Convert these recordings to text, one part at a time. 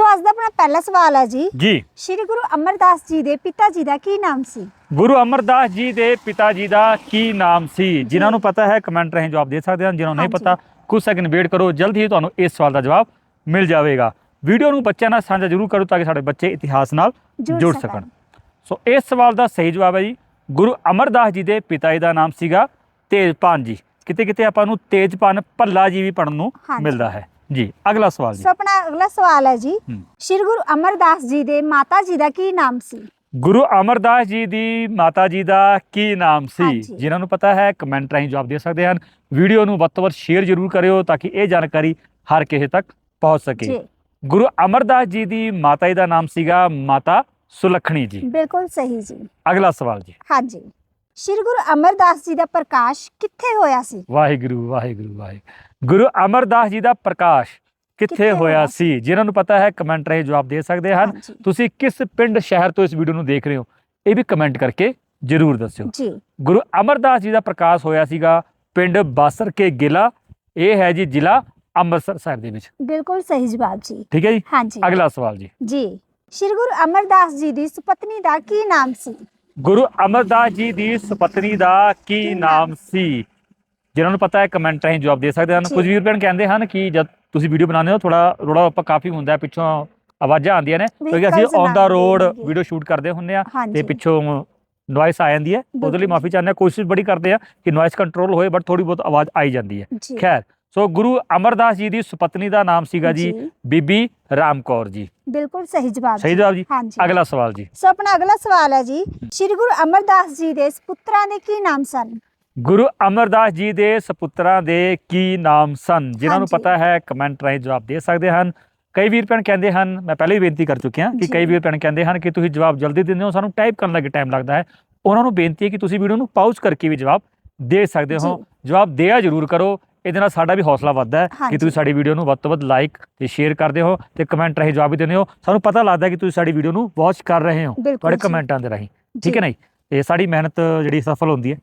ਸੋ ਅੱਜ ਦਾ ਆਪਣਾ ਪਹਿਲਾ ਸਵਾਲ ਹੈ ਜੀ। ਜੀ। ਸ਼੍ਰੀ ਗੁਰੂ ਅਮਰਦਾਸ ਜੀ ਦੇ ਪਿਤਾ ਜੀ ਦਾ ਕੀ ਨਾਮ ਸੀ? ਗੁਰੂ ਅਮਰਦਾਸ ਜੀ ਦੇ ਪਿਤਾ ਜੀ ਦਾ ਕੀ ਨਾਮ ਸੀ? ਜਿਨ੍ਹਾਂ ਨੂੰ ਪਤਾ ਹੈ ਕਮੈਂਟ ਰਾਹੀਂ ਜਵਾਬ ਦੇ ਸਕਦੇ ਹਨ। ਜਿਨ੍ਹਾਂ ਨੂੰ ਨਹੀਂ। ਪਤਾ ਕੁਝ ਸੈਕਿੰਡ ਵੇਟ ਕਰੋ। ਜਲਦੀ ਹੀ ਤੁਹਾਨੂੰ ਇਸ ਸਵਾਲ ਦਾ ਜਵਾਬ ਮਿਲ ਜਾਵੇਗਾ। ਵੀਡੀਓ ਨੂੰ ਬੱਚਿਆਂ ਨਾਲ ਸਾਂਝਾ ਜ਼ਰੂਰ ਕਰੋ ਤਾਂ ਕਿ ਸਾਡੇ ਬੱਚੇ ਇਤਿਹਾਸ ਨਾਲ ਜੁੜ ਸਕਣ। ਸੋ ਇਸ ਸਵਾਲ ਦਾ ਸਹੀ ਜਵਾਬ ਹੈ ਜੀ। ਗੁਰੂ ਅਮਰਦਾਸ ਜੀ ਦੇ ਪਿਤਾ ਜੀ ਦਾ ਨਾਮ ਸੀਗਾ ਤੇਜਪਾਨ ਜੀ। ਕਿਤੇ ਕਿਤੇ ਆਪਾਂ ਨੂੰ ਤੇਜਪਾਨ ਭੱਲਾ ਜੀ ਵੀ ਪੜਨ ਨੂੰ। ਮਿਲਦਾ ਹੈ। ਜੀ ਅਗਲਾ ਸਵਾਲ ਜੀ। ਸੋ ਆਪਣਾ ਅਗਲਾ ਸਵਾਲ ਹੈ ਜੀ। ਹੂੰ। ਸ਼੍ਰੀ ਗੁਰੂ ਅਮਰਦਾਸ ਜੀ ਦੇ ਮਾਤਾ ਜੀ ਦਾ ਕੀ ਨਾਮ ਸੀ? ਗੁਰੂ ਅਮਰਦਾਸ ਜੀ ਦੀ ਮਾਤਾ ਜੀ ਦਾ ਕੀ ਨਾਮ ਸੀ? ਹਾਂਜੀ। ਜਿਨ੍ਹਾਂ ਨੂੰ ਪਤਾ ਹੈ ਕਮੈਂਟ ਰਾਹੀਂ ਜਵਾਬ ਦੇ ਸਕਦੇ ਹਨ। ਵੀਡੀਓ ਨੂੰ ਵੱਧ ਤੋਂ ਵੱਧ ਸ਼ੇਅਰ ਜ਼ਰੂਰ ਕਰਿਓ ਤਾਂ ਕਿ ਇਹ ਜਾਣਕਾਰੀ ਹਰ ਕਿਸੇ ਤੱਕ ਪਹੁੰਚ ਸਕੇ। ਜੀ। ਗੁਰੂ ਅਮਰਦਾਸ ਜੀ ਦੀ ਮਾਤਾ ਜੀ ਦਾ ਨਾਮ ਸੀਗਾ ਮਾਤਾ ਸੁਲੱਖਣੀ ਜੀ। ਬਿਲਕੁਲ ਸਹੀ ਜੀ। ਅਗਲਾ ਸਵਾਲ ਜੀ। ਹਾਂਜੀ। ਸ਼੍ਰੀ ਗੁਰੂ ਅਮਰਦਾਸ ਜੀ ਦਾ ਪ੍ਰਕਾਸ਼ ਕਿੱਥੇ ਹੋਇਆ ਸੀ? ਵਾਹਿਗੁਰੂ ਵਾਹਿਗੁਰੂ ਵਾਹਿਗੁਰੂ। ਗੁਰੂ ਅਮਰਦਾਸ ਜੀ ਦਾ ਪ੍ਰਕਾਸ਼ ਕਿੱਥੇ ਹੋਇਆ ਸੀ? ਜਿਨ੍ਹਾਂ ਨੂੰ ਪਤਾ ਹੈ ਕਮੈਂਟ ਰਾਹੀਂ ਜਵਾਬ ਦੇ ਸਕਦੇ ਹਨ। ਹਾਂਜੀ। ਤੁਸੀਂ ਕਿਸ ਪਿੰਡ ਸ਼ਹਿਰ ਤੋਂ ਇਸ ਵੀਡੀਓ ਨੂੰ ਦੇਖ ਰਹੇ ਹੋ ਇਹ ਵੀ ਕਮੈਂਟ ਕਰਕੇ ਜ਼ਰੂਰ ਦੱਸਿਓ। ਜੀ। ਗੁਰੂ ਅਮਰਦਾਸ ਜੀ ਦਾ ਪ੍ਰਕਾਸ਼ ਹੋਇਆ ਸੀਗਾ ਪਿੰਡ ਬਾਸਰ ਕੇ ਗਿਲਾ ਇਹ ਹੈ ਜੀ ਜ਼ਿਲ੍ਹਾ ਅੰਮ੍ਰਿਤਸਰ ਸਾਹਿਬ ਦੇ ਵਿੱਚ। ਬਿਲਕੁਲ ਸਹੀ ਜਵਾਬ ਜੀ। ਠੀਕ ਹੈ ਜੀ? ਹਾਂਜੀ। ਅਗਲਾ ਸਵਾਲ ਜੀ। ਜੀ। ਸ਼੍ਰੀ ਗੁਰੂ ਅਮਰਦਾਸ ਜੀ ਦੀ ਸੁਪਤਨੀ ਦਾ ਕੀ ਨਾਮ ਸੀ? ਗੁਰੂ ਅਮਰਦਾਸ ਜੀ ਦੀ ਸੁਪਤਨੀ ਦਾ ਕੀ ਨਾਮ? ਸੀ? ਜਿਨ੍ਹਾਂ ਨੂੰ ਪਤਾ ਹੈ ਕਮੈਂਟ ਰਾਹੀਂ ਜਵਾਬ ਦੇ ਸਕਦੇ ਹਨ। ਕੁਝ ਵੀਰ ਭੈਣ ਕਹਿੰਦੇ ਹਨ ਕਿ ਜਦ ਤੁਸੀਂ ਵੀਡੀਓ ਬਣਾਉਂਦੇ ਹੋ ਥੋੜਾ ਰੋੜਾ ਆਪਾਂ ਕਾਫੀ ਹੁੰਦਾ ਹੈ ਪਿੱਛੋਂ ਆਵਾਜ਼ਾਂ ਆਉਂਦੀਆਂ ਨੇ ਕਿਉਂਕਿ ਅਸੀਂ on the road. Video shoot ਕਰਦੇ ਹੁੰਦੇ ਆ ਤੇ ਪਿੱਛੋਂ ਨੋਇਸ ਆ ਜਾਂਦੀ ਹੈ। ਉਹਦੇ ਲਈ। ਮਾਫੀ ਚਾਹੁੰਦੇ ਹਾਂ ਕੋਸ਼ਿਸ਼ ਬੜੀ ਕਰਦੇ ਆ ਕਿ ਨੋਇਸ ਕੰਟਰੋਲ ਹੋਏ ਬਟ ਥੋੜੀ ਬਹੁਤ ਆਵਾਜ਼ ਆਈ ਜਾਂਦੀ ਹੈ। ਖੈਰ ਸੋ ਗੁਰੂ ਅਮਰਦਾਸ ਜੀ ਦੀ ਸੁਪਤਨੀ ਦਾ ਨਾਮ ਸੀਗਾ ਜੀ ਬੀਬੀ ਰਾਮ ਕੌਰ ਜੀ। ਬਿਲਕੁਲ ਸਹੀ ਜਵਾਬ ਸਹੀ। ਜਵਾਬ ਜੀ। ਅਗਲਾ ਸਵਾਲ ਜੀ। ਸੋ ਆਪਣਾ ਅਗਲਾ ਸਵਾਲ ਹੈ ਜੀ। ਸ਼੍ਰੀ ਗੁਰੂ ਅਮਰਦਾਸ ਜੀ ਦੇ ਸੁਪੁੱਤਰਾਂ ਦੇ ਕੀ ਨਾਮ ਸਨ? ਗੁਰੂ ਅਮਰਦਾਸ ਜੀ ਦੇ ਸੁਪੁੱਤਰਾਂ ਦੇ ਕੀ ਨਾਮ ਸਨ ਜਿਨ੍ਹਾਂ ਨੂੰ ਹਾਂਜੀ। ਪਤਾ ਹੈ ਕਮੈਂਟ ਰਾਹੀਂ ਜਵਾਬ ਦੇ ਸਕਦੇ ਹਨ ਕਈ ਵੀਰ ਭੈਣ ਕਹਿੰਦੇ ਹਨ ਮੈਂ ਪਹਿਲੇ ਹੀ ਬੇਨਤੀ ਕਰ ਚੁੱਕਿਆ ਕਿ ਜੀ। ਕਈ ਵੀਰ ਭੈਣ ਕਹਿੰਦੇ ਹਨ ਕਿ ਤੁਸੀਂ ਜਵਾਬ ਜਲਦੀ ਦਿੰਦੇ ਹੋ ਸਾਨੂੰ ਟਾਈਪ ਕਰਨ ਲੱਗੇ ਟਾਈਮ ਲੱਗਦਾ ਹੈ ਉਹਨਾਂ ਨੂੰ ਬੇਨਤੀ ਹੈ ਕਿ ਤੁਸੀਂ ਵੀਡੀਓ ਨੂੰ ਪਾਉਜ਼ ਕਰਕੇ ਵੀ ਜਵਾਬ ਦੇ ਸਕਦੇ ਹੋ ਜੀ। ਜਵਾਬ ਦਿਆ ਜ਼ਰੂਰ ਕਰੋ ਇਹਦੇ ਨਾਲ ਸਾਡਾ ਵੀ ਹੌਸਲਾ ਵੱਧਦਾ ਹੈ ਕਿ ਹਾਂਜੀ। ਤੁਸੀਂ ਸਾਡੀ ਵੀਡੀਓ ਨੂੰ ਵੱਧ ਤੋਂ ਵੱਧ ਲਾਈਕ ਤੇ ਸ਼ੇਅਰ ਕਰਦੇ ਹੋ ਤੇ ਕਮੈਂਟ ਰਾਹੀਂ ਜਵਾਬ ਵੀ ਦਿੰਦੇ ਹੋ ਸਾਨੂੰ ਪਤਾ ਲੱਗਦਾ ਹੈ ਕਿ ਤੁਸੀਂ ਸਾਡੀ ਵੀਡੀਓ ਨੂੰ ਵਾਚ ਕਰ ਰਹੇ ਹੋ ਬਿਲਕੁਲ ਤੁਹਾਡੇ ਜੀ। ਕਮੈਂਟਾਂ ਦੇ ਰਾਹੀਂ ਠੀਕ। ਹੈ ਨਾ ਜੀ ਇਹ ਸਾਡੀ ਮਿਹਨਤ ਜਿਹੜੀ ਸਫਲ ਹੁੰਦੀ ਹੈ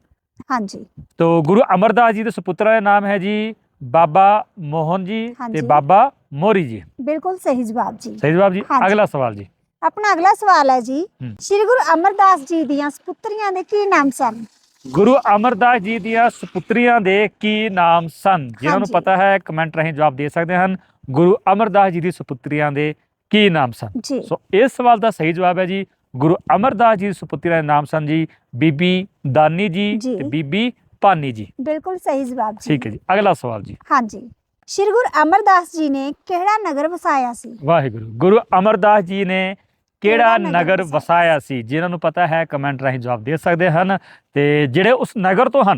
ਹਾਂਜੀ। ਤੋ ਗੁਰੂ ਅਮਰਦਾਸ ਜੀ ਦੇ ਸੁਪੁੱਤਰਾਂ ਦਾ ਨਾਮ ਹੈ ਜੀ ਬਾਬਾ ਮੋਹਨ ਜੀ ਤੇ ਹਾਂਜੀ। ਬਾਬਾ ਮੋਰੀ ਜੀ। ਬਿਲਕੁਲ ਸਹੀ ਜਵਾਬ ਜੀ। ਸਹੀ ਜਵਾਬ ਜੀ। ਹਾਂਜੀ। ਅਗਲਾ ਸਵਾਲ ਜੀ। ਆਪਣਾ ਅਗਲਾ ਸਵਾਲ ਹੈ ਜੀ। ਹੂੰ। ਸ਼੍ਰੀ ਗੁਰੂ ਅਮਰਦਾਸ ਜੀ ਦੀਆਂ ਸੁਪੁੱਤਰੀਆਂ ਦੇ ਕੀ ਨਾਮ ਸਨ? ਗੁਰੂ ਅਮਰਦਾਸ ਜੀ ਦੀਆਂ ਸੁਪੁੱਤਰੀਆਂ ਦੇ ਕੀ ਨਾਮ ਸਨ? ਜਿਨ੍ਹਾਂ ਨੂੰ ਹਾਂਜੀ। ਪਤਾ ਹੈ ਕਮੈਂਟ ਰਾਹੀਂ ਜਵਾਬ ਦੇ ਸਕਦੇ ਹਨ। ਗੁਰੂ ਅਮਰਦਾਸ ਜੀ ਦੀ ਸੁਪੁੱਤਰੀਆਂ ਦੇ ਕੀ ਨਾਮ ਸਨ? ਜੀ। ਸੋ ਇਸ ਸਵਾਲ ਦਾ ਸਹੀ ਜਵਾਬ ਹੈ ਜੀ ਗੁਰੂ ਅਮਰਦਾਸ ਜੀ ਦੀ ਸੁਪੁੱਤਰੀਆਂ ਦੇ ਨਾਮ ਸਨ ਜੀ ਬੀਬੀ ਦਾਨੀ ਜੀ ਜੀ। ਤੇ ਬੀਬੀ ਭਾਨੀ ਜੀ। ਬਿਲਕੁਲ ਸਹੀ ਜਵਾਬ ਜੀ। ਠੀਕ ਹੈ ਜੀ ਅਗਲਾ ਸਵਾਲ ਜੀ। ਹਾਂਜੀ ਸ਼੍ਰੀ ਗੁਰੂ ਅਮਰਦਾਸ ਜੀ ਨੇ ਕਿਹੜਾ ਨਗਰ ਵਸਾਇਆ ਸੀ? ਵਾਹਿਗੁਰੂ ਗੁਰੂ ਅਮਰਦਾਸ ਜੀ ਨੇ ਕਿਹੜਾ ਕਿਹੜਾ ਨਗਰ ਨਗਰ ਵਸਾਇਆ ਸੀ? ਜਿਨ੍ਹਾਂ ਨੂੰ ਪਤਾ ਹੈ ਕਮੈਂਟ ਰਾਹੀਂ ਜਵਾਬ ਦੇ ਸਕਦੇ ਹਨ। ਤੇ ਜਿਹੜੇ ਉਸ ਨਗਰ ਤੋਂ ਹਨ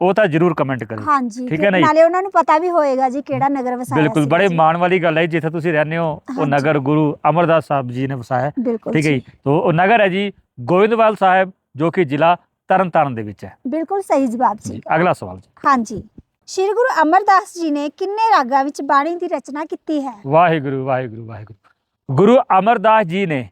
ਉਹ ਤਾਂ ਜਰੂਰ ਕਮੈਂਟ ਹਾਂਜੀ ਠੀਕ ਹੈ ਨਾ ਜੀ? ਨਾਲੇ ਉਹਨਾਂ ਨੂੰ ਪਤਾ ਵੀ ਹੋਏਗਾ ਜੀ ਕਿਹੜਾ ਨਗਰ ਵਸਾਇਆ ਬਿਲਕੁਲ ਬੜੇ ਜੀ। ਮਾਣ ਵਾਲੀ ਗੱਲ ਹੈ ਜੀ, ਜਿੱਥੇ ਤੁਸੀਂ ਰਹਿੰਦੇ ਹੋ ਉਹ ਹਾਂਜੀ। ਨਗਰ ਗੁਰੂ ਅਮਰਦਾਸ ਸਾਹਿਬ ਜੀ ਨੇ ਵਸਾਇਆ ਹੈ। ਬਿਲਕੁਲ ਠੀਕ ਹੈ ਜੀ? ਤੋਂ ਉਹ ਨਗਰ ਹੈ ਜੀ ਗੋਇੰਦਵਾਲ ਸਾਹਿਬ ਜੋ ਕਿ ਜ਼ਿਲ੍ਹਾ ਤਰਨਤਾਰਨ ਦੇ ਵਿੱਚ ਹੈ। ਬਿਲਕੁਲ ਸਹੀ ਜਵਾਬ ਜੀ। ਜੀ ਅਗਲਾ ਸਵਾਲ ਜੀ। ਹਾਂਜੀ। ਸ਼੍ਰੀ ਗੁਰੂ ਅਮਰਦਾਸ ਜੀ ਨੇ ਕਿੰਨੇ ਰਾਗਾਂ ਵਿੱਚ ਬਾਣੀ ਦੀ ਰਚਨਾ ਕੀਤੀ ਹੈ? ਵਾਹਿਗੁਰੂ ਵਾਹਿਗੁਰੂ ਵਾਹਿਗੁਰੂ। ਗੁਰੂ ਅਮਰਦਾਸ ਜੀ ਨੇ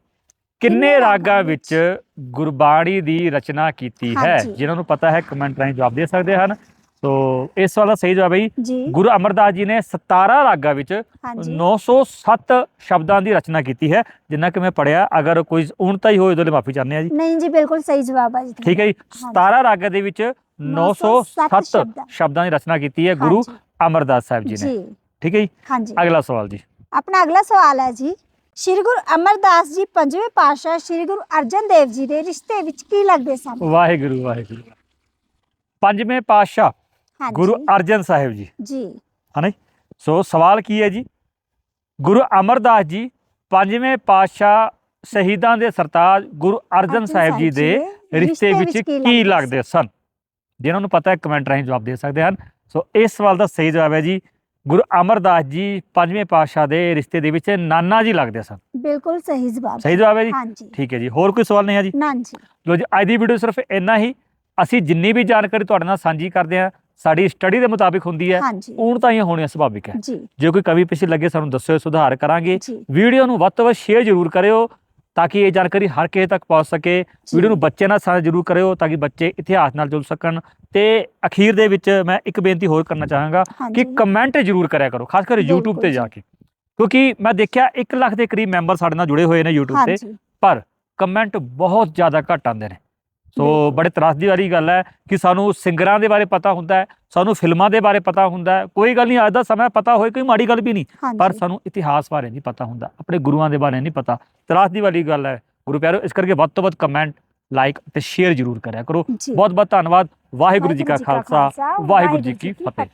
ਕਿੰਨੇ ਰਾਗਾਂ ਵਿੱਚ ਗੁਰਬਾਣੀ ਦੀ ਰਚਨਾ ਕੀਤੀ ਹੈ? ਹਾਂਜੀ। ਜਿਨ੍ਹਾਂ ਨੂੰ ਪਤਾ ਹੈ ਕਮੈਂਟ ਰਾਹੀਂ ਜਵਾਬ ਦੇ ਸਕਦੇ ਹਨ। ਸੋ ਇਸ ਸਵਾਲ ਦਾ ਸਹੀ ਜਵਾਬ ਹੈ ਜੀ। ਜੀ। ਗੁਰੂ ਅਮਰਦਾਸ ਜੀ ਨੇ 17 ਰਾਗਾਂ ਵਿੱਚ ਹਾਂਜੀ। 907 ਸ਼ਬਦਾਂ ਦੀ ਰਚਨਾ ਕੀਤੀ ਹੈ। ਜਿੰਨਾ ਕਿ ਮੈਂ ਪੜਿਆ ਅਗਰ ਕੋਈ ਉਣਤਾ ਹੀ ਹੋਏ ਉਹਦੇ ਲਈ ਮਾਫੀ ਚਾਹੁੰਦੇ ਆ ਜੀ। ਨਹੀਂ ਜੀ ਬਿਲਕੁਲ ਸਹੀ ਜਵਾਬ ਹੈ ਜੀ ਠੀਕ ਹੈ ਜੀ। 17 ਰਾਗਾਂ ਦੇ ਵਿੱਚ 907 ਸ਼ਬਦਾਂ। ਸ਼ਬਦਾਂ ਦੀ ਰਚਨਾ ਕੀਤੀ ਹੈ ਗੁਰੂ ਅਮਰਦਾਸ ਸਾਹਿਬ ਜੀ ਨੇ। ਠੀਕ ਹੈ ਜੀ। ਹਾਂਜੀ। ਅਗਲਾ ਸਵਾਲ ਜੀ। ਆਪਣਾ ਅਗਲਾ ਸਵਾਲ ਹੈ ਜੀ। ਸ਼੍ਰੀ ਗੁਰੂ ਅਮਰਦਾਸ ਜੀ ਪੰਜਵੇਂ ਪਾਤਸ਼ਾਹ ਸ਼੍ਰੀ ਗੁਰੂ ਅਰਜਨ ਦੇਵ ਜੀ ਦੇ ਰਿਸ਼ਤੇ ਵਿੱਚ ਕੀ ਲੱਗਦੇ ਸਨ? ਵਾਹਿਗੁਰੂ ਵਾਹਿਗੁਰੂ। ਪੰਜਵੇਂ ਪਾਤਸ਼ਾਹ ਹਾਂਜੀ। ਗੁਰੂ ਅਰਜਨ ਸਾਹਿਬ ਜੀ। ਜੀ। ਹਨਾ ਜੀ? ਸੋ ਸਵਾਲ ਕੀ ਹੈ ਜੀ? ਗੁਰੂ ਅਮਰਦਾਸ ਜੀ ਪੰਜਵੇਂ ਪਾਤਸ਼ਾਹ ਸ਼ਹੀਦਾਂ ਦੇ ਸਰਤਾਜ ਗੁਰੂ ਅਰਜਨ ਸਾਹਿਬ ਜੀ ਦੇ ਰਿਸ਼ਤੇ ਵਿੱਚ ਕੀ ਲੱਗਦੇ ਸਨ? ਜਿਨ੍ਹਾਂ ਨੂੰ ਪਤਾ ਹੈ ਕਮੈਂਟ ਰਾਹੀਂ ਜਵਾਬ ਦੇ ਸਕਦੇ ਹਨ। ਸੋ ਇਸ ਸਵਾਲ ਦਾ ਸਹੀ ਜਵਾਬ ਹੈ ਜੀ ਗੁਰੂ ਅਮਰਦਾਸ ਜੀ ਪੰਜਵੇਂ ਪਾਤਸ਼ਾਹ ਦੇ ਰਿਸ਼ਤੇ ਦੇ ਵਿੱਚ ਨਾਨਾ ਜੀ ਲੱਗਦੇ ਸਨ। ਬਿਲਕੁਲ ਸਹੀ ਜਵਾਬ ਸਹੀ ਜਵਾਬ ਹੈ ਜੀ? ਹਾਂਜੀ। ਠੀਕ ਹੈ ਜੀ। ਹੋਰ ਕੋਈ ਸਵਾਲ ਨਹੀਂ ਹੈ ਜੀ? ਨਾਂ ਜੀ ਲੋ ਜੀ ਅੱਜ ਦੀ ਵੀਡੀਓ ਸਿਰਫ ਇੰਨਾ ਹੀ। ਅਸੀਂ ਜਿੰਨੀ ਵੀ ਜਾਣਕਾਰੀ ਤੁਹਾਡੇ ਨਾਲ ਸਾਂਝੀ ਕਰਦੇ ਹਾਂ ਸਾਡੀ ਸਟੱਡੀ ਦੇ ਮੁਤਾਬਿਕ ਹੁੰਦੀ ਹੈ। ਹਾਂਜੀ। ਹੁਣ ਤਾਂ ਇਹ ਹੋਣੀ ਸੁਭਾਵਿਕ ਹੈ। ਜੀ। ਜੇ ਕੋਈ ਕਮੀ ਪਿਛੇ ਲੱਗੇ ਸਾਨੂੰ ਦੱਸਿਓ ਸੁਧਾਰ ਕਰਾਂਗੇ। ਜੀ। ਵੀਡੀਓ ਨੂੰ ਵੱਧ ਤੋਂ ਵੱਧ ਸ਼ੇਅਰ ਜ਼ਰੂਰ ਕਰਿਓ। ਤਾਂ ਕਿ ਇਹ ਜਾਣਕਾਰੀ ਹਰ ਕਿਸੇ ਤੱਕ ਪਹੁੰਚ ਸਕੇ। ਵੀਡੀਓ ਨੂੰ ਬੱਚਿਆਂ ਨਾਲ ਸਾਂਝਾ ਜ਼ਰੂਰ ਕਰਿਓ ਤਾਂ ਕਿ ਬੱਚੇ ਇਤਿਹਾਸ ਨਾਲ ਜੁੜ ਸਕਣ। ਤੇ ਅਖੀਰ ਦੇ ਵਿੱਚ ਮੈਂ ਇੱਕ ਬੇਨਤੀ ਹੋਰ ਕਰਨਾ ਚਾਹਾਂਗਾ ਕਿ ਕਮੈਂਟ ਜ਼ਰੂਰ ਕਰਿਆ ਕਰੋ ਖਾਸ ਕਰ YouTube ਤੇ ਜੀ। ਕੇ। ਕਿਉਂਕਿ ਮੈਂ ਦੇਖਿਆ 1 ਲੱਖ ਦੇ ਕਰੀਬ ਮੈਂਬਰ ਸਾਡੇ ਨਾਲ ਜੁੜੇ ਹੋਏ ਨੇ YouTube ਤੇ। ਪਰ ਕਮੈਂਟ ਬਹੁਤ ਜ਼ਿਆਦਾ ਘੱਟ ਆਉਂਦੇ ਨੇ। ਸੋ। ਬੜੇ ਤਰਾਸਦੀ ਵਾਲੀ ਗੱਲ ਹੈ ਕਿ ਸਾਨੂੰ ਸਿੰਗਰਾਂ ਦੇ ਬਾਰੇ ਪਤਾ ਹੁੰਦਾ ਹੈ ਸਾਨੂੰ ਫਿਲਮਾਂ ਦੇ ਬਾਰੇ ਪਤਾ ਹੁੰਦਾ ਹੈ। ਕੋਈ ਗੱਲ ਨਹੀਂ ਅੱਜ ਦਾ ਸਮਾਂ ਪਤਾ ਹੋਏ ਕੋਈ ਮਾੜੀ ਗੱਲ ਵੀ ਨਹੀਂ ਪਰ ਸਾਨੂੰ ਇਤਿਹਾਸ ਬਾਰੇ ਨਹੀਂ ਪਤਾ ਹੁੰਦਾ ਆਪਣੇ ਗੁਰੂਆਂ ਦੇ ਬਾਰੇ ਨਹੀਂ ਪਤਾ। ਤਰਾਸਦੀ ਵਾਲੀ ਗੱਲ ਹੈ ਗੁਰੂ ਪਿਆਰੋ ਇਸ ਕਰਕੇ ਵੱਧ ਤੋਂ ਵੱਧ ਕਮੈਂਟ ਲਾਈਕ ਤੇ ਸ਼ੇਅਰ ਜ਼ਰੂਰ ਕਰਿਆ ਕਰੋ। ਬਹੁਤ ਬਹੁਤ ਧੰਨਵਾਦ। ਵਾਹਿਗੁਰੂ ਜੀ ਕਾ ਖਾਲਸਾ ਵਾਹਿਗੁਰੂ ਜੀ ਕੀ ਫਤਿਹ।